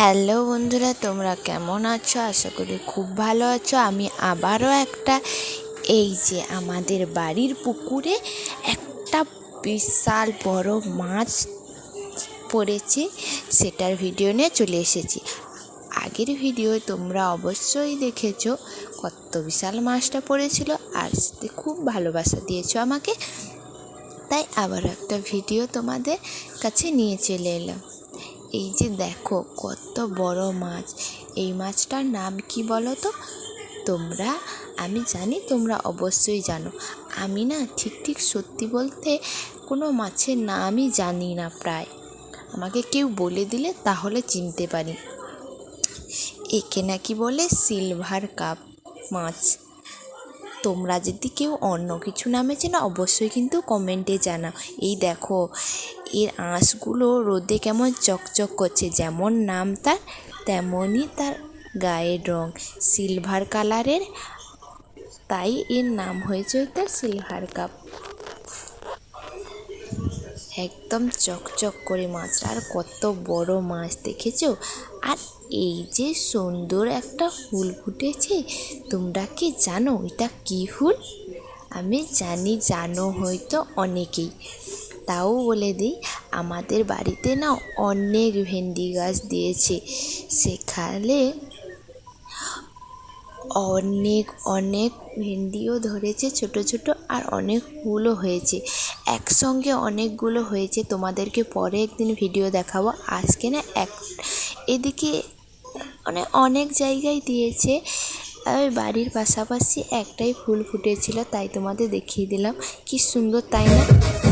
Hello বন্ধুরা, তোমরা কেমন আছো? আশা করি খুব ভালো আছো। আমি আবারও একটা, এই যে আমাদের বাড়ির পুকুরে একটা বিশাল বড় মাছ পড়েছে, সেটার ভিডিও নিয়ে চলে এসেছি। আগের ভিডিও তোমরা অবশ্যই দেখেছ কত বিশাল মাছটা পড়েছিল, আর সেটা খুব ভালোবাসা দিয়েছ আমাকে। তাই আবার একটা ভিডিও তোমাদের কাছে নিয়ে চলে এলাম। এই যে দেখো, কত বড় মাছ। এই মাছটার নাম কি বলো তো? তোমরা, আমি জানি তোমরা অবশ্যই জানো। আমি না ঠিক ঠিক সত্যি বলতে কোনো মাছের নামই জানি না প্রায়। আমাকে কেউ বলে দিলে তাহলে চিনতে পারি। একে নাকি বলে সিলভার কাপ মাছ। তোমরা যদি কেউ অন্য কিছু নামে চেনো, অবশ্যই কিন্তু কমেন্টে জানাও। এই দেখো, এর আঁশগুলো রোদে কেমন চকচক করছে, যেমন নাম তার, তেমনই তার গায়ের রং। সিলভার কালারের, তাই এর নাম হয়েছে তার সিলভার কাপ। একদম চকচক করে মাছ, আর কত বড় মাছ দেখেছ? আর এই যে সুন্দর একটা ফুল ফুটেছে, তোমরা কি জানো এটা কি ফুল? আমি জানি, জানো হয়তো অনেকেই। তাও বলে দিই, আমাদের বাড়িতে না অনেক ভেন্ডি গাছ দিয়েছে। সেখানে অনেক অনেক ভেন্ডিও ধরেছে, ছোট ছোট আর অনেক ফুলও হয়েছে। একসঙ্গে অনেকগুলো হয়েছে। তোমাদেরকে পরে একদিন ভিডিও দেখাবো। আজকে না এক, এদিকে মানে অনেক জায়গায় দিয়েছে। ওই বাড়ির পাশাপাশি একটাই ফুল ফুটেছিল, তাই তোমাদের দেখিয়ে দিলাম। কি সুন্দর, তাই না?